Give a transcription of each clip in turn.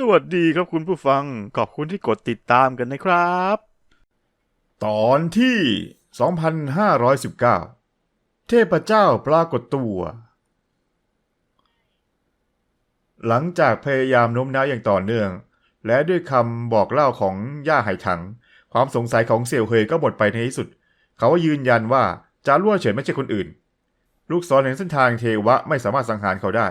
สวัสดีครับคุณผู้ฟัง ขอบคุณที่กดติดตามกันนะครับ ตอนที่ 2519 เทพเจ้าปรากฏตัว หลังจากพยายามโน้มน้าวอย่างต่อเนื่อง และด้วยคำบอกเล่าของย่าไหถัง ความสงสัยของเสี่ยวเฮยก็หมดไปในที่สุด เขายืนยันว่าจารั่วเฉินไม่ใช่คนอื่น ลูกศรแห่งเส้นทางเทวะไม่สามารถสังหารเขาได้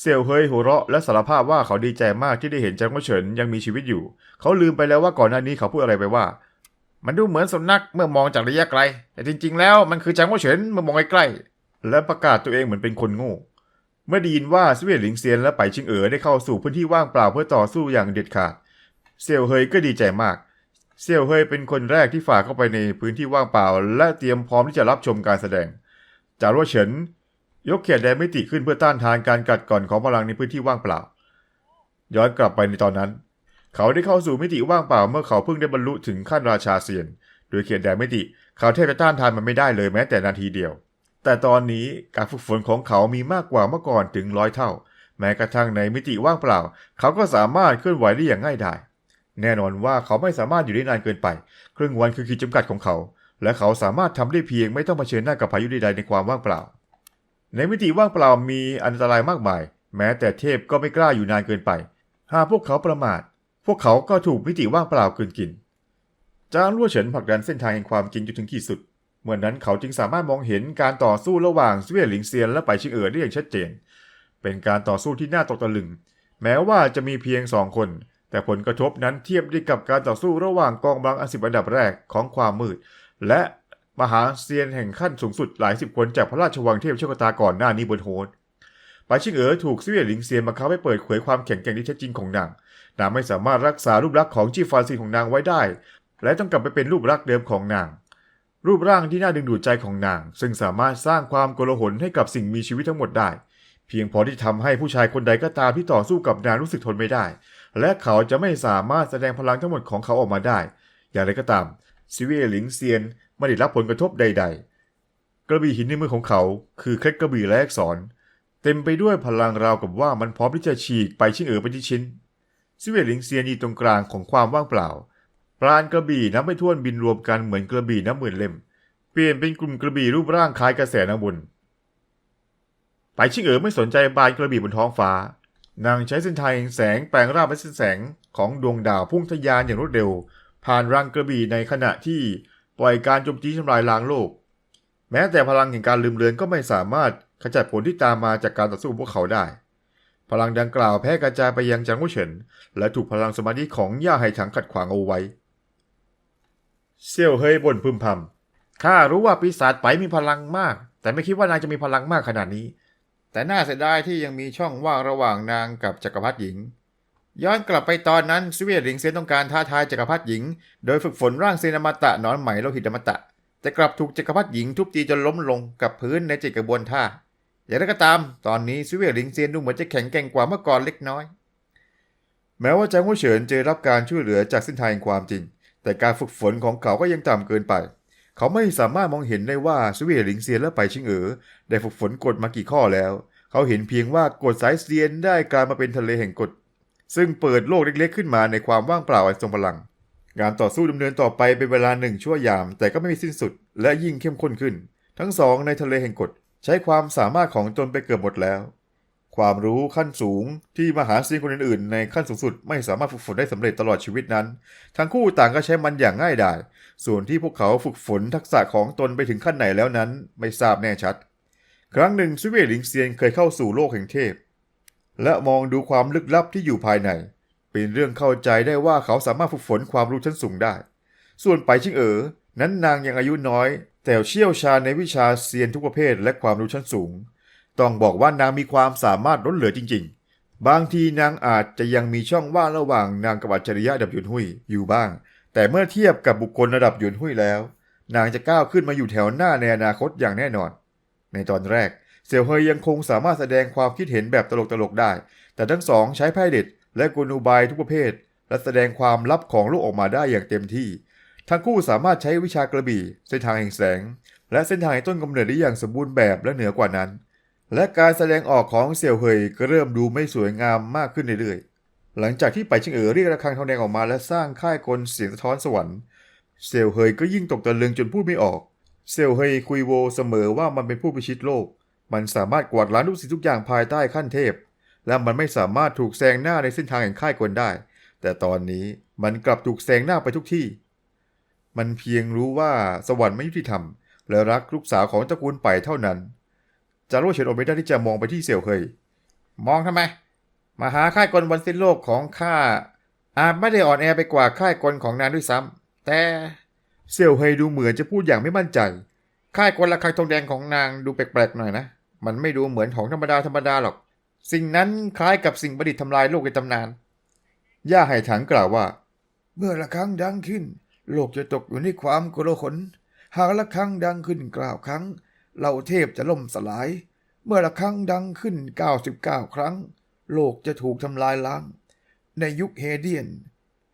เสี่ยวเฮยหัวเราะและสารภาพว่าเขาดีใจมากที่ได้เห็นจางรั่วเฉินยังมีชีวิตอยู่ เขาลืมไปแล้วว่าก่อนหน้านี้เขาพูดอะไรไปว่า มันดูเหมือนสุนัขเมื่อมองจากระยะไกล แต่จริง ๆ แล้วมันคือจางว่าเฉินเมื่อมองใกล้ๆและประกาศตัวเองเหมือนเป็นคนโง่เมื่อได้ยินว่าสเวียหลิงเซียนและไปชิงเอ๋อได้เข้าสู่พื้นที่ว่างเปล่าเพื่อต่อสู้อย่างเด็ดขาดเซียวเฮยก็ดีใจมากเซียวเฮยเป็นคนแรกที่ฝ่าเข้าไปในพื้นที่ว่างเปล่า และเตรียมพร้อมที่จะรับชมการแสดง จารัวเฉิน ยกเขียดแดนมิติขึ้นเพื่อต้านทานการกัดก่อนของพลังในพื้นที่ว่างเปล่า ย้อนกลับไปในตอนนั้น เขาได้เข้าสู่มิติว่างเปล่าเมื่อเขาเพิ่งได้บรรลุถึงขั้นราชาเซียน โดยเขียนแดนมิติ เขาแทบจะต้านทานมันไม่ได้เลยแม้แต่นาทีเดียว แต่ตอนนี้การฝึกฝนของเขามีมากกว่าเมื่อก่อนถึงร้อยเท่า แม้กระทั่งในมิติว่างเปล่า เขาก็สามารถเคลื่อนไหวได้อย่างง่ายดายแน่นอนว่าเขาไม่สามารถอยู่ได้นานเกินไป ครึ่งวันคือขีดจำกัดของเขา และเขาสามารถทำได้เพียงไม่ต้องเผชิญหน้ากับพายุใดๆในความว่างเปล่า ในมิติว่างเปล่ามีอันตรายมากมาย แม้แต่เทพก็ไม่กล้าอยู่นานเกินไป หากพวกเขาประมาท พวกเขาก็ถูกมิติว่างเปล่ากินกินจางลั่วเฉินผลักดันเส้นทางแห่งความจริงจนถึงขีดสุด เมื่อนนั้นเขาจึงสามารถมองเห็นการต่อสู้ระหว่างเสวียหลิงเซียนและไปชิงเอ๋อได้อย่างชัดเจน เป็นการต่อสู้ที่น่าตกตะลึง แม้ว่าจะมีเพียงสองคน แต่ผลกระทบนั้นเทียบได้กับการต่อสู้ระหว่างกองกำลังอันสิบอันดับแรกของความมืด และ มหาเซียนแห่งขั้นสูงสุดหลายสิบคนจากพระราชวังเทพโชคตาก่อนหน้านี้บนโฮสไปชิงเอ๋อถูกเสวียหลิงเซียนบังคับให้เปิดเผยความแข็งแกร่งที่แท้จริงของนาง นางไม่สามารถรักษารูปลักษณ์ของจีฟานซินของนางไว้ได้ และต้องกลับไปเป็นรูปลักษณ์เดิมของนาง รูปร่างที่น่าดึงดูดใจของนาง ซึ่งสามารถสร้างความโกลาหลให้กับสิ่งมีชีวิตทั้งหมดได้ เพียงพอที่ทำให้ผู้ชายคนใดก็ตามที่ต่อสู้กับนางรู้สึกทนไม่ได้ และเขาจะไม่สามารถแสดงพลังทั้งหมดของเขาออกมาได้ อย่างไรก็ตาม ซิเวียหลิงเซียนไม่ได้รับผลกระทบใด ๆ กระบี่หินในมือของเขาคือเคล็ดกระบี่และอักษร เต็มไปด้วยพลังราวกับว่ามันพร้อมที่จะฉีกไปชิ้นเอ๋อเป็นชิ้น ซิเวตหลิงเซียนอยู่ตรงกลางของความว่างเปล่า ปราณกระบี่นับไม่ถ้วนบินรวมกันเหมือนกระบี่นับหมื่นเล่ม เปลี่ยนเป็นกลุ่มกระบี่รูปร่างคล้ายกระแสน้ำวนไปชิงเอ๋อไม่สนใจบานกระบี่บนท้องฟ้า นางใช้เส้นทางแสงแปลงร่างเป็นเส้นแสงของดวงดาวพุ่งทะยานอย่างรวดเร็ว ผ่านรังกระบี่ในขณะที่ปล่อยการโจมตีทำลายล้างโลก แม้แต่พลังแห่งการลืมเลือนก็ไม่สามารถขจัดผลที่ตามมาจากการต่อสู้พวกเขาได้ พลังดังกล่าวแพร่กระจายไปยังจางหูเฉินและถูกพลังสมาธิของย่าไหถังขัดขวางเอาไว้ เซี่ยวเฮยบ่นพึมพำข้ารู้ว่าปีศาจไปมีพลังมาก แต่ไม่คิดว่านางจะมีพลังมากขนาดนี้ แต่น่าเสียดายที่ยังมีช่องว่างระหว่างนางกับจักรพรรดิหญิง ย้อนกลับไปตอนนั้นสเวียหลิงเซียนต้องการท้าทายจักรพรรดิหญิง โดยฝึกฝนร่างเซนอมตะนอนไหมโลหิตอมตะ แต่กลับถูกจักรพรรดิหญิงทุบตีจนล้มลงกับพื้นในจิตกระบวนท่า อย่างไรก็ตาม ตอนนี้ซิเวียหลิงเซียนดูเหมือนจะแข็งแกร่งกว่าเมื่อก่อนเล็กน้อย แม้ว่าจางหูเฉินจะรับการช่วยเหลือจากเส้นทางแห่งความจริง แต่การฝึกฝนของเขาก็ยังต่ำเกินไป เขาไม่สามารถมองเห็นได้ว่าซิเวียหลิงเซียนและไปชิงเอ๋อได้ฝึกฝนกฎมากี่ข้อแล้ว เขาเห็นเพียงว่ากฎสายเซียนได้กลายมาเป็นทะเลแห่งกฎ ซึ่งเปิดโลกเล็กๆขึ้นมาในความว่างเปล่าอันทรงพลังการต่อสู้ดำเนินต่อไปเป็นเวลาหนึ่งชั่วยาม แต่ก็ไม่มีสิ้นสุด และยิ่งเข้มข้นขึ้น ทั้งสองในทะเลแห่งกฎใช้ความสามารถของตนไปเกือบหมดแล้ว ความรู้ขั้นสูงที่มหาเซียนคนอื่นๆ ในขั้นสูงสุดไม่สามารถฝึกฝนได้สำเร็จตลอดชีวิตนั้น ทั้งคู่ต่างก็ใช้มันอย่างง่ายดาย ส่วนที่พวกเขาฝึกฝนทักษะของตนไปถึงขั้นไหนแล้วนั้น ไม่ทราบแน่ชัด ครั้งหนึ่งซิเวหลิงเซียนเคยเข้าสู่โลกแห่งเทพ และมองดูความลึกลับที่อยู่ภายใน เป็นเรื่องเข้าใจได้ว่าเขาสามารถฝึกฝนความรู้ชั้นสูงได้ ส่วนไปชิงเอ๋อนั้นนางยังอายุน้อย แต่เชี่ยวชาญในวิชาเซียนทุกประเภทและความรู้ชั้นสูง ต้องบอกว่านางมีความสามารถล้นเหลือจริง ๆ บางทีนางอาจจะยังมีช่องว่างระหว่างนางกับอัจฉริยะดับยุนหุยอยู่บ้าง แต่เมื่อเทียบกับบุคคลระดับยุนหุยแล้ว นางจะก้าวขึ้นมาอยู่แถวหน้าในอนาคตอย่างแน่นอน ในตอนแรก เสี่ยวเฮยยังคงสามารถแสดงความคิดเห็นแบบตลกๆได้ แต่ทั้งสองใช้ไพ่เด็ด และกลอุบายทุกประเภท และแสดงความลับของโลกออกมาได้อย่างเต็มที่ ทั้งคู่สามารถใช้วิชากระบี่ เส้นทางแห่งแสง และเส้นทางแห่งต้นกำเนิดได้อย่างสมบูรณ์แบบและเหนือกว่านั้น และการแสดงออกของเสี่ยวเฮยก็เริ่มดูไม่สวยงามมากขึ้นเรื่อยๆ หลังจากที่ไปชิงเอ๋อเรียกระฆังทองแดงออกมา และสร้างค่ายกลเสียงสะท้อนสวรรค์เซลเฮยก็ยิ่งตกตะลึงจนพูดไม่ออกเซลเฮยคุยโวเสมอว่ามันเป็นผู้พิชิตโลก มันสามารถกวาดล้างทุกสิ่งทุกอย่างภายใต้ขั้นเทพ และมันไม่สามารถถูกแซงหน้าในเส้นทางแห่งค่ายกลได้ แต่ตอนนี้มันกลับถูกแซงหน้าไปทุกที่ มันเพียงรู้ว่าสวรรค์ไม่ยุติธรรม และรักลูกสาวของตระกูลไปเท่านั้น จารุเฉินอดไม่ได้ที่จะมองไปที่เสี่ยวเฮยมองทำไมมาหาค่ายกลวันสิ้นโลกของข้าอาจไม่ได้อ่อนแอไปกว่าค่ายกลของนางด้วยซ้ำแต่เสี่ยวเฮยดูเหมือนจะพูดอย่างไม่มั่นใจ ค่ายกลระฆังทองแดงของนางดูแปลกๆหน่อยนะ มันไม่ดูเหมือนของธรรมดาธรรมดาหรอก สิ่งนั้นคล้ายกับสิ่งประดิษฐ์ทำลายโลกในตำนาน ย่าไหถังกล่าวว่า เมื่อระฆังดังขึ้น โลกจะตกอยู่ในความโกลาหลหากระฆังดังขึ้นกล่าวครั้งเหล่าเทพจะล่มสลาย เมื่อระฆังดังขึ้น 99 ครั้ง โลกจะถูกทำลายล้าง ในยุคเฮเดียน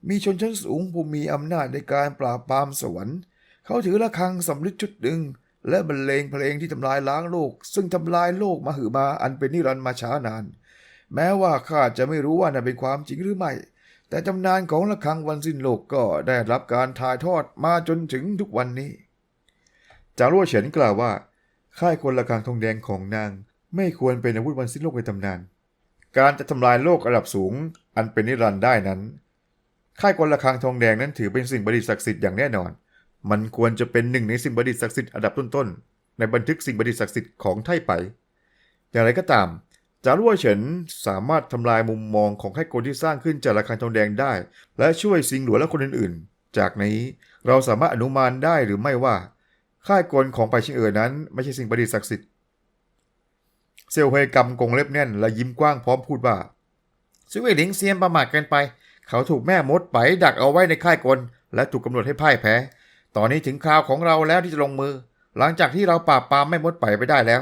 มีชนชั้นสูงผู้มีอำนาจในการปราบปรามสวรรค์ เขาถือระฆังสำลิดชุดหนึ่ง และบรรเลงเพลงที่ทำลายล้างโลก ซึ่งทำลายโลกมาหือมาอันเป็นนิรันดร์มาช้านาน แม้ว่าข้าจะไม่รู้ว่านั่นเป็นความจริงหรือไม่ แต่ตำนานของระฆังวันสิ้นโลกก็ได้รับการถ่ายทอดมาจนถึงทุกวันนี้ จารั่วเฉินกล่าวว่า ค่ายคนระฆังทองแดงของนาง ไม่ควรเป็นอาวุธวันสิ้นโลกในตำนาน การจะทำลายโลกระดับสูง อันเป็นนิรันดร์ได้นั้น ค่ายกลระฆังทองแดงนั้นถือเป็นสิ่งประดิษฐ์ศักดิ์สิทธิ์อย่างแน่นอน มันควรจะเป็นหนึ่งในสิ่งประดิษฐ์ศักดิ์สิทธิ์อันดับต้นๆ ในบันทึกสิ่งประดิษฐ์ศักดิ์สิทธิ์ของไทไป อย่างไรก็ตาม จารั่วเฉินสามารถทำลายมุมมองของค่ายกลที่สร้างขึ้นจากระฆังทองแดงได้ และช่วยซิงหลัวและคนอื่นๆ จากนี้เราสามารถอนุมานได้หรือไม่ว่า ค่ายกลของไปชิงเอ๋อนั้น ไม่ใช่สิ่งประดิษฐ์ศักดิ์สิทธิ์เซลเฮยกำกรงเล็บแน่นและยิ้มกว้างพร้อมพูดว่าซิเวหลิงเซียนประมาทเกินไป เขาถูกแม่มดไปดักเอาไว้ในค่ายกลและถูกกำหนดให้พ่ายแพ้ ตอนนี้ถึงคราวของเราแล้วที่จะลงมือ หลังจากที่เราปราบปรามแม่มดไปไปได้แล้ว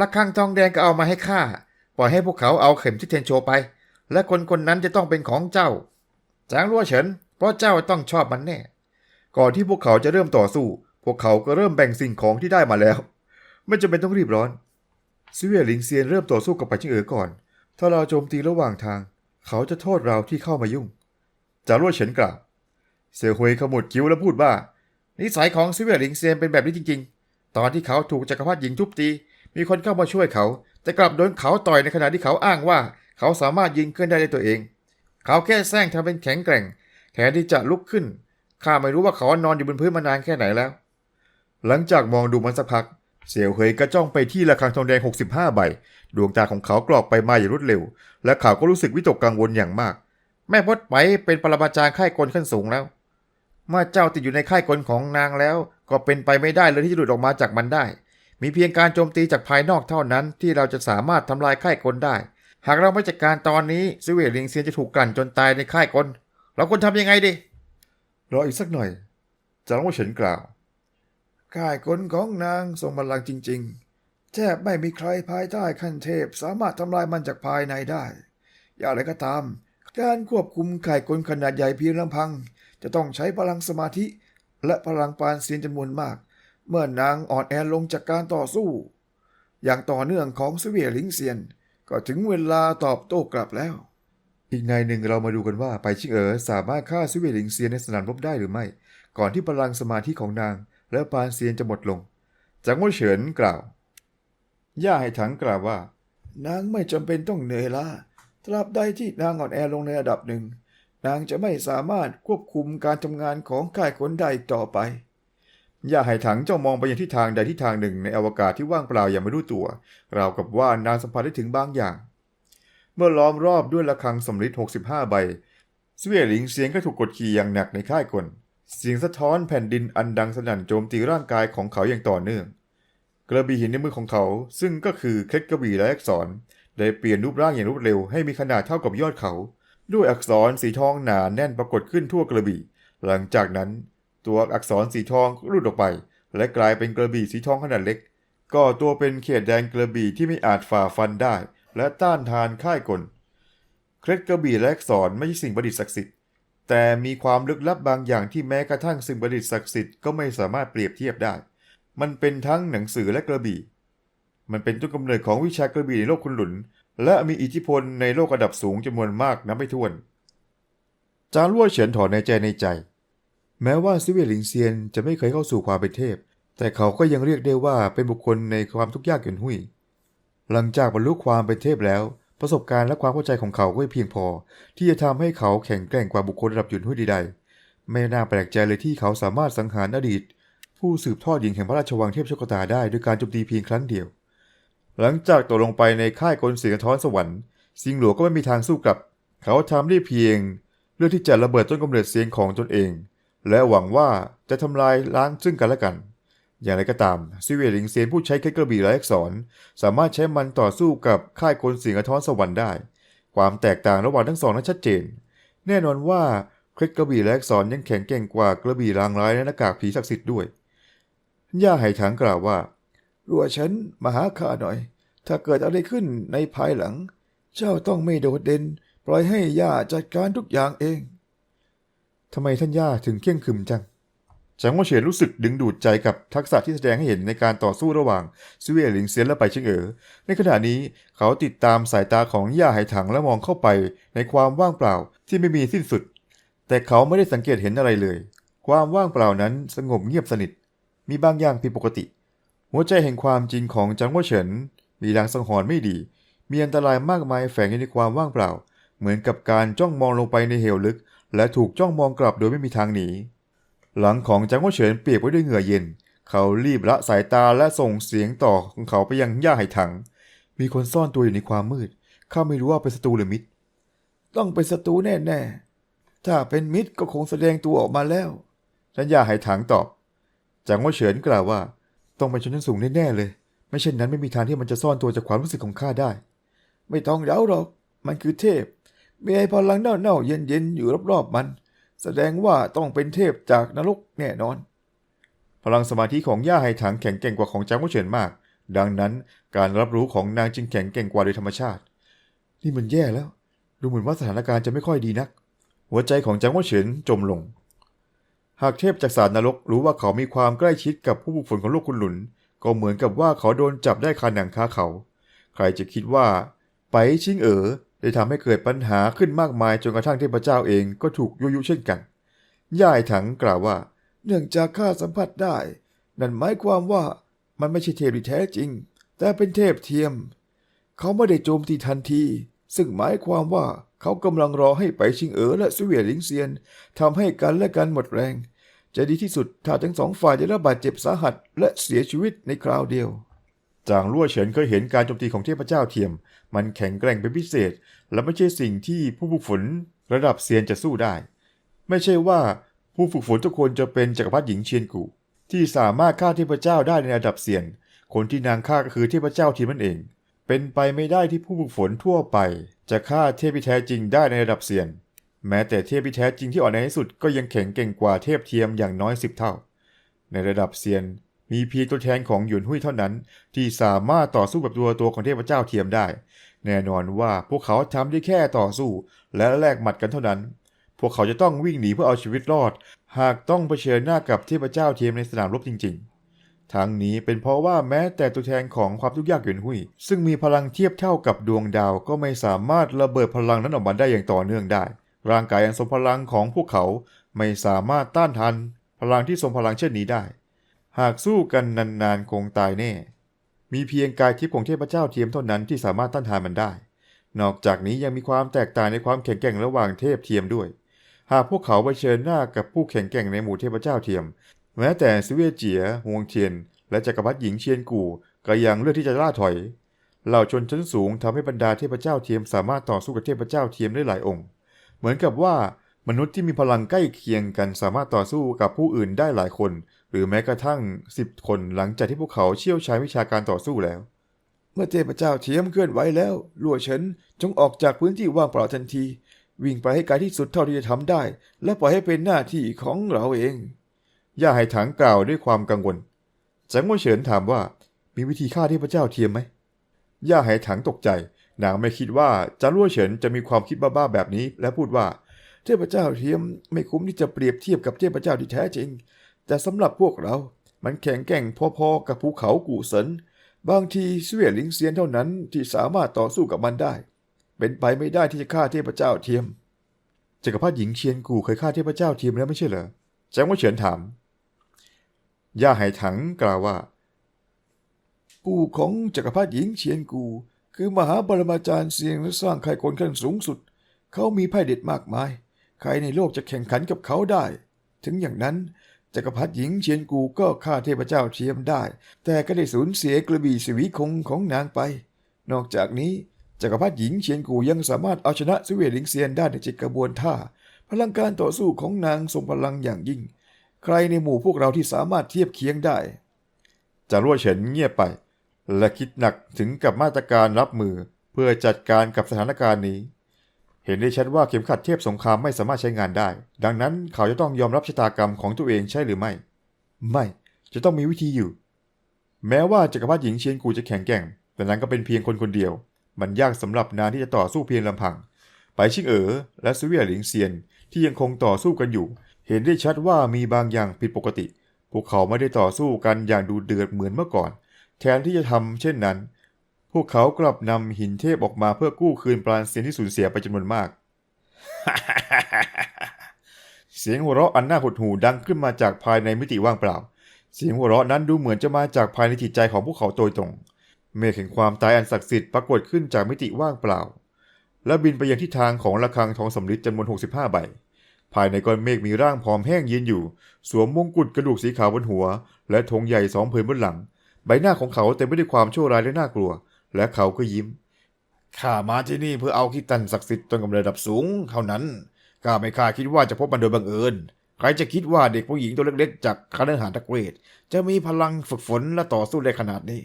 ระฆังทองแดงก็เอามาให้ข้าปล่อยให้พวกเขาเอาเข็มที่เทนโชไป และคนคนนั้นจะต้องเป็นของเจ้าจางรั่วเฉิน เพราะเจ้าต้องชอบมันแน่ ก่อนที่พวกเขาจะเริ่มต่อสู้ พวกเขาก็เริ่มแบ่งสิ่งของที่ได้มาแล้ว ไม่จำเป็นต้องรีบร้อนซิเวียหลิงเซียนเริ่มต่อสู้กับไปายชิงเอ๋อก่อน ถ้าเราโจมตีระหว่างทาง เขาจะโทษเราที่เข้ามายุ่งจารั่วเฉินกล่าวเสี่ยวฮุยขมวดคิ้วแล้วพูดว่า นิสัยของซิเวียหลิงเซียนเป็นแบบนี้จริง ๆ ตอนที่เขาถูกจักรพรรดิหญิงทุบตี มีคนเข้ามาช่วยเขา แต่กลับโดนเขาต่อยในขณะที่เขาอ้างว่า เขาสามารถยิงขึ้นได้ด้วยตัวเอง เขาแค่แซงทำเป็นแข็งแกร่งแทนที่จะลุกขึ้น ข้าไม่รู้ว่าเขานอนอยู่บนพื้นมานานแค่ไหนแล้ว หลังจากมองดูมันสักพัก เสี่ยวเฮยก็จ้องไปที่ระฆังทองแดง 65 ใบ ดวงตาของเขากรอกไปมาอย่างรวดเร็ว และเขาก็รู้สึกวิตกกังวลอย่างมาก แม่พดไปเป็นปรมาจารย์ค่ายกลขั้นสูงแล้ว เมื่อเจ้าติดอยู่ในค่ายกลของนางแล้ว ก็เป็นไปไม่ได้เลยที่จะหลุดออกมาจากมันได้ มีเพียงการโจมตีจากภายนอกเท่านั้น ที่เราจะสามารถทำลายค่ายกลได้ หากเราไม่จัดการตอนนี้ซิเวลิงเซียนจะถูกกลั่นจนตายในค่ายกล เราควรทำยังไงดี รออีกสักหน่อยจางว่าเฉินกล่าวค่ายกลของนางทรงพลังจริง ๆ แทบไม่มีใครภายใต้ขั้นเทพ สามารถทำลายมันจากภายในได้ อย่างไรก็ตาม การควบคุมค่กลขนาดใหญ่เพียงลำพัง จะต้องใช้พลังสมาธิ และพลังปานเซียนจำนวนมาก เมื่อนางอ่อนแอลงจากการต่อสู้ อย่างต่อเนื่องของสวียหลิงเซียน ก็ถึงเวลาตอบโต้กลับแล้ว อีกในหนึ่งเรามาดูกันว่าไปชิงเอ๋อสามารถฆ่าซิเวียหลิงเซียนในสนามรบได้หรือไม่ ก่อนที่พลังสมาธิของนาง และปานเซียนจะหมดลงจางโง่เฉินกล่าว ย่าให้ถังกล่าวว่า นางไม่จำเป็นต้องเหนื่อยล้าตราบใดที่นางอ่อนแอลงในระดับหนึ่ง นางจะไม่สามารถควบคุมการทำงานของค่ายคนได้อีกต่อไปย่าให้ถังเจ้ามองไปยังทิศทางใดทิศทางหนึ่งในอวกาศที่ว่างเปล่าอย่างไม่รู้ตัว ราวกับว่านางสัมผัสได้ถึงบางอย่าง เมื่อล้อมรอบด้วยระฆังสำริด65 ใบสเวียหลิงเสียงก็ถูกกดขี่อย่างหนักในค่ายกล เสียงสะท้อนแผ่นดินอันดังสนั่นโจมตีร่างกายของเขาอย่างต่อเนื่อง กระบี่หินในมือของเขา ซึ่งก็คือเคล็ดกระบี่และอักษร ได้เปลี่ยนรูปร่างอย่างรวดเร็วให้มีขนาดเท่ากับยอดเขา ด้วยอักษรสีทองหนาแน่นปรากฏขึ้นทั่วกระบี่ หลังจากนั้น ตัวอักษรสีทองก็หลุดออกไป และกลายเป็นกระบี่สีทองขนาดเล็ก ก่อตัวเป็นเขตแดนกระบี่ที่ไม่อาจฝ่าฟันได้ และต้านทานค่ายกล เคล็ดกระบี่และอักษรไม่ใช่สิ่งประดิษฐ์ศักดิ์สิทธิ์ แต่มีความลึกลับบางอย่างที่แม้กระทั่งสิ่งประดิษฐ์ศักดิ์สิทธิ์ก็ไม่สามารถเปรียบเทียบได้ มันเป็นทั้งหนังสือและกระบี่ มันเป็นต้นกำเนิดของวิชากระบี่ในโลกคุณหลุน และมีอิทธิพลในโลกระดับสูงจำนวนมากนับไม่ถ้วน จางลั่วเฉินถอนในใจในใจ แม้ว่าซิเวหลิงเซียนจะไม่เคยเข้าสู่ความเป็นเทพ แต่เขาก็ยังเรียกได้ว่าเป็นบุคคลในความทุกข์ยากเกินหุยหลังจากบรรลุความเป็นเทพแล้ว ประสบการณ์และความเข้าใจของเขาก็เพียงพอ ที่จะทำให้เขาแข็งแกร่งกว่าบุคคลระดับหยุนหุยใดๆไม่น่าแปลกใจเลยที่เขาสามารถสังหารอดีต ผู้สืบทอดหญิงแห่งพระราชวังเทพโชคตาได้ด้วยการโจมตีเพียงครั้งเดียว หลังจากตกลงไปในค่ายกลเสียงท้อนสวรรค์สิงหลวงก็ไม่มีทางสู้กลับ เขาทำได้เพียง เลือกที่จะระเบิดต้นกำเนิดเสียงของตนเอง และหวังว่าจะทำลายล้างซึ่งกันและกัน อย่างไรก็ตามซิเวลิงเซียนผู้ใช้เคล็ดกระบี่ไร้อักษร สามารถใช้มันต่อสู้กับค่ายกลเสียงท้อนสวรรค์ได้ ความแตกต่างระหว่างทั้งสองนั้นชัดเจน แน่นอนว่าเคล็ดกระบี่ไร้อักษรยังแข็งแกร่งกว่ากระบี่รางร้ายและหน้ากากผีศักดิ์สิทธิ์ด้วยย่าไหถังกล่าวว่า รัวฉันมาหาข้าหน่อย ถ้าเกิดอะไรขึ้นในภายหลัง เจ้าต้องไม่โดดเด่นปล่อยให้ย่าจัดการทุกอย่างเองทำไมท่านย่าถึงเข่งขึมจังจังว่าเฉียนรู้สึกดึงดูดใจกับทักษะที่แสดงให้เห็นในการต่อสู้ระหว่างซิเวียหลิงเซียนและไปเชิงเอ๋อ ในขณะนี้เขาติดตามสายตาของย่าไหถังและมองเข้าไปในความว่างเปล่าที่ไม่มีสิ้นสุด แต่เขาไม่ได้สังเกตเห็นอะไรเลย ความว่างเปล่านั้นสงบเงียบสนิท มีบางอย่างผิดปกติ หัวใจแห่งความจริงของจังหวะเฉิน มีลางสังหรณ์ไม่ดี มีอันตรายมากมายแฝงอยู่ในความว่างเปล่า เหมือนกับการจ้องมองลงไปในเหวลึก และถูกจ้องมองกลับโดยไม่มีทางหนี หลังของจังหวะเฉินเปียกไปด้วยเหงื่อเย็น เขารีบละสายตาและส่งเสียงต่อของเขาไปยังย่าไหถัง มีคนซ่อนตัวอยู่ในความมืด ข้าไม่รู้ว่าเป็นศัตรูหรือมิตร ต้องเป็นศัตรูแน่ๆ ถ้าเป็นมิตรก็คงแสดงตัวออกมาแล้วท่านย่าไหถังตอบ จังหวะเฉินกล่าวว่า ต้องเป็นชนชั้นสูงแน่ๆเลย ไม่เช่นนั้นไม่มีทางที่มันจะซ่อนตัวจากความรู้สึกของข้าได้ ไม่ต้องเดาหรอก มันคือเทพ มีไอพลังเน่าๆเย็นๆอยู่รอบๆมัน แสดงว่าต้องเป็นเทพจากนรกแน่นอน พลังสมาธิของย่าไหถังแข็งแกร่งกว่าของจังหวะเฉินมาก ดังนั้นการรับรู้ของนางจึงแข็งแกร่งกว่าโดยธรรมชาติ นี่มันแย่แล้ว ดูเหมือนว่าสถานการณ์จะไม่ค่อยดีนัก หัวใจของจังหวะเฉินจมลง หากเทพจากสารนรกรู้ว่าเขามีความใกล้ชิดกับผู้บุกฝนของโลกคุณหลุน ก็เหมือนกับว่าเขาโดนจับได้คาหนังคาเขา ใครจะคิดว่า ไปชิงเอ๋อได้ทำให้เกิดปัญหาขึ้นมากมายจนกระทั่งเทพเจ้าเองก็ถูกยุยุเช่นกันย่ายถังกล่าวว่า เนื่องจากข้าสัมผัสได้ นั่นหมายความว่ามันไม่ใช่เทพที่แท้จริง แต่เป็นเทพเทียม เขาไม่ได้โจมตีทันที ซึ่งหมายความว่าเขากำลังรอให้ไปชิงเอ๋อและสเวียหลิงเซียนทำให้กันและกันหมดแรง จะดีที่สุดถ้าทั้งสองฝ่ายได้รับบาดเจ็บสาหัสและเสียชีวิตในคราวเดียวจางลั่วเฉินเคยเห็นการโจมตีของเทพเจ้าเทียม มันแข็งแกร่งเป็นพิเศษ และไม่ใช่สิ่งที่ผู้ฝึกฝนระดับเซียนจะสู้ได้ ไม่ใช่ว่าผู้ฝึกฝนทุกคนจะเป็นจักรพรรดิหญิงเชียนกูที่สามารถฆ่าเทพเจ้าได้ในระดับเซียน คนที่นางฆ่าก็คือเทพเจ้าเทียมนั่นเอง เป็นไปไม่ได้ที่ผู้ฝึกฝนทั่วไป จะฆ่าเทพที่แท้จริงได้ในระดับเซียน แม้แต่เทพที่แท้จริงที่อ่อนแอที่สุดก็ยังแข็งเก่งกว่าเทพเทียมอย่างน้อยสิบเท่า ในระดับเซียน มีเพียงตัวแทนของหยวนหุยเท่านั้น ที่สามารถต่อสู้กับตัวตัวของเทพเจ้าเทียมได้ แน่นอนว่าพวกเขาทำได้แค่ต่อสู้ และแลกหมัดกันเท่านั้น พวกเขาจะต้องวิ่งหนีเพื่อเอาชีวิตรอด หากต้องเผชิญหน้ากับเทพเจ้าเทียมในสนามรบจริง ๆ ทั้งนี้เป็นเพราะว่าแม้แต่ตัวแทนของความทุกข์ยากหยวนหุย ซึ่งมีพลังเทียบเท่ากับดวงดาวก็ไม่สามารถระเบิดพลังนั้นออกมาได้อย่างต่อเนื่องได้ ร่างกายอันทรงพลังของพวกเขาไม่สามารถต้านทานพลังที่ทรงพลังเช่นนี้ได้ หากสู้กันนานๆคงตายแน่ มีเพียงกายทิพย์ของเทพเจ้าเทียมเท่านั้นที่สามารถต้านทานมันได้ นอกจากนี้ยังมีความแตกต่างในความแข็งแกร่งระหว่างเทพเทียมด้วย หากพวกเขาเผชิญหน้ากับผู้แข็งแกร่งในหมู่เทพเจ้าเทียม แม้แต่ซิเวียเจียฮวงเทียน และจักรพรรดิหญิงเชียนกู่ก็ยังเลือกที่จะล่าถอย เหล่าชนชั้นสูงทำให้บรรดาเทพเจ้าเทียมสามารถต่อสู้กับเทพเจ้าเทียมได้หลายองค์ เหมือนกับว่ามนุษย์ที่มีพลังใกล้เคียงกันสามารถต่อสู้กับผู้อื่นได้หลายคน หรือแม้กระทั่ง 10 คนหลังจากที่พวกเขาเชี่ยวชาญวิชาการต่อสู้แล้ว เมื่อเทพเจ้าเทียมเคลื่อนไหวแล้วลัวเฉินจงออกจากพื้นที่ว่างเปล่าทันที วิ่งไปให้ไกลที่สุดเท่าที่จะทำได้ และปล่อยให้เป็นหน้าที่ของเราเอง ย่าไหถังกล่าวด้วยความกังวลจังหวเฉินถามว่ามีวิธีฆ่าเทพเจ้าเทียมไหมย่าไหถังตกใจนางไม่คิดว่าจางลั่วเฉินจะมีความคิดบ้าๆแบบนี้ และพูดว่า เทพเจ้าเทียมไม่คุ้มที่จะเปรียบเทียบกับเทพเจ้าที่แท้จริง แต่สำหรับพวกเรา มันแข็งแกร่งพอๆกับภูเขากู่เซินบางทีเสวียหลิงเซียนเท่านั้นที่สามารถต่อสู้กับมันได้ เป็นไปไม่ได้ที่จะฆ่าเทพเจ้าเทียมเจจักรพรรดิหญิงเชียนกูเคยฆ่าเทพเจ้าเทียมแล้วไม่ใช่เหรอแจ้งว่าเฉินถาม ย่าไหถังกล่าวว่า ปู่ของจักรพรรดิหญิงเชียนกู คือมหาปรมาจารย์เสียงและสร้างไข่คนขั้นสูงสุด เขามีไพ่เด็ดมากมาย ใครในโลกจะแข่งขันกับเขาได้ ถึงอย่างนั้นจักรพรรดิหญิงเชียนกูก็ฆ่าเทพเจ้าเทียมได้ แต่ก็ได้สูญเสียกระบี่สวีคงของนางไป นอกจากนี้จักรพรรดิหญิงเชียนกูยังสามารถเอาชนะซิเวียหลิงเซียนได้ในจิตกระบวนท่า พลังการต่อสู้ของนางทรงพลังอย่างยิ่ง ใครในหมู่พวกเราที่สามารถเทียบเคียงได้จารั่วเฉินเงียบไป และคิดหนักถึงกับมาตรการรับมือเพื่อจัดการกับสถานการณ์นี้ เห็นได้ชัดว่าเข็มขัดเทพสงครามไม่สามารถใช้งานได้ ดังนั้นเขาจะต้องยอมรับชะตากรรมของตัวเองใช่หรือไม่ ไม่จะต้องมีวิธีอยู่ แม้ว่าจักรพรรดิหญิงเชียนกูจะแข็งแกร่ง แต่นั้นก็เป็นเพียงคนคนเดียว มันยากสำหรับนางที่จะต่อสู้เพียงลำพัง ไปชิงเอ๋อและซเวียหลิงเซียนที่ยังคงต่อสู้กันอยู่ เห็นได้ชัดว่ามีบางอย่างผิดปกติ พวกเขาไม่ได้ต่อสู้กันอย่างดูเดือดเหมือนเมื่อก่อน แทนที่จะทำเช่นนั้น พวกเขากลับนำหินเทพออกมาเพื่อกู้คืนปราณเซียนที่สูญเสียไปจำนวนมาก เสียงหัวเราะอันน่าหดหู่ดังขึ้นมาจากภายในมิติว่างเปล่า เสียงหัวเราะนั้นดูเหมือนจะมาจากภายในจิตใจของพวกเขาโดยตรง เมฆแห่งความตายอันศักดิ์สิทธิ์ปรากฏขึ้นจากมิติว่างเปล่า และบินไปยังทิศทางของระฆังทองสำริดจำนวน 65 ใบ ภายในก้อนเมฆมีร่างผอมแห้งยืนอยู่ สวมมงกุฎกระดูกสีขาวบนหัว และธงใหญ่สองผืนบนหลัง ใบหน้าของเขาเต็มไปด้วยความชั่วร้ายและน่ากลัว และเขาก็ยิ้มข้ามาที่นี่เพื่อเอาคิตันศักดิ์สิทธิ์จนกำเนิดระดับสูง เท่านั้นข้าไม่คาดคิดว่าจะพบมันโดยบังเอิญใครจะคิดว่าเด็กผู้หญิงตัวเล็กๆ จากคณะหารตะเกรดจะมีพลังฝึกฝนและต่อสู้ได้ขนาดนี้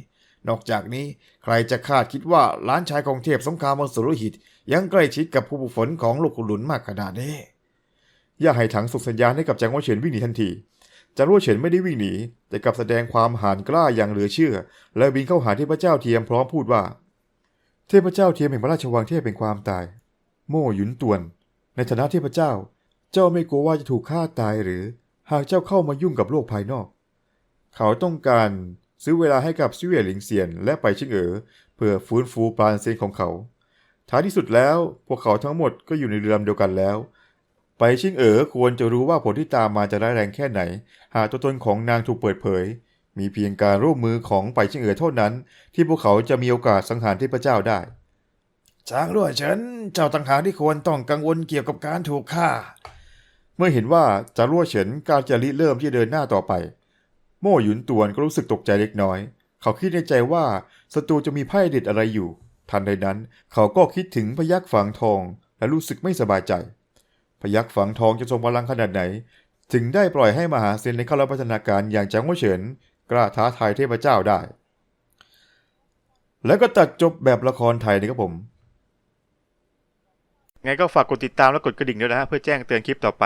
นอกจากนี้ใครจะคาดคิดว่าล้านชายของเทพสงครามมรสุรหิต ยังใกล้ชิดกับผู้ฝึกฝนของลูกหลุนมากขนาดนี้ ย่าไหถังส่งสัญญาณให้กับจางว่าเฉินวิ่งหนีทันทีจางว่าเฉินไม่ได้วิ่งหนี แต่กลับแสดงความหาญกล้าอย่างเหลือเชื่อ และบินเข้าหาเทพเจ้าเทียมพร้อมพูดว่า เทพเจ้าเทียมแห่งพระราชวังเทพเป็นความตาย โม่หยุนตวน ในฐานะเทพเจ้า เจ้าไม่กลัวว่าจะถูกฆ่าตายหรือ หากเจ้าเข้ามายุ่งกับโลกภายนอก เขาต้องการซื้อเวลาให้กับซิเวียหลิงเซียน และไปชิงเอ๋อเพื่อฟื้นฟูปราณเซียนของเขา ท้ายที่สุดแล้ว พวกเขาทั้งหมดก็อยู่ในเรือลำเดียวกันแล้ว ไปชิงเอ๋อควรจะรู้ว่าผลที่ตามมาจะร้ายแรงแค่ไหน หากตัวตนของนางถูกเปิดเผย มีเพียงการร่วมมือของไปชิงเอ๋อเท่านั้น ที่พวกเขาจะมีโอกาสสังหารเทพเจ้าได้จางรั่วเฉินเจ้าต่างหากที่ควรต้องกังวลเกี่ยวกับการถูกฆ่า เมื่อเห็นว่าจางรั่วเฉินการจะริเริ่มที่จะเดินหน้าต่อไป โม่หยุนตวนก็รู้สึกตกใจเล็กน้อย เขาคิดในใจว่าศัตรูจะมีไพ่เด็ดอะไรอยู่ ทันใดนั้น เขาก็คิดถึงพยักฝังทองและรู้สึกไม่สบายใจ พยักฝังทองจะทรงพลังขนาดไหน ถึงได้ปล่อยให้มหาเซนในเข้ารับพัฒนาการอย่างจางว่าเฉิน กล้าท้าทายเทพเจ้าได้ แล้วก็ตัดจบแบบละครไทยนะครับผมไงก็ฝากกดติดตามและกดกระดิ่งด้วยนะฮะเพื่อแจ้งเตือนคลิปต่อไป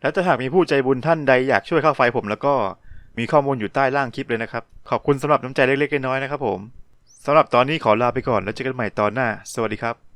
แล้วถ้าหากมีผู้ใจบุญท่านใดอยากช่วยเข้าไฟผมแล้วก็มีข้อมูลอยู่ใต้ล่างคลิปเลยนะครับ ขอบคุณสำหรับน้ำใจเล็กๆน้อยๆนะครับผมสำหรับตอนนี้ขอลาไปก่อนแล้วเจอกันใหม่ตอนหน้า สวัสดีครับ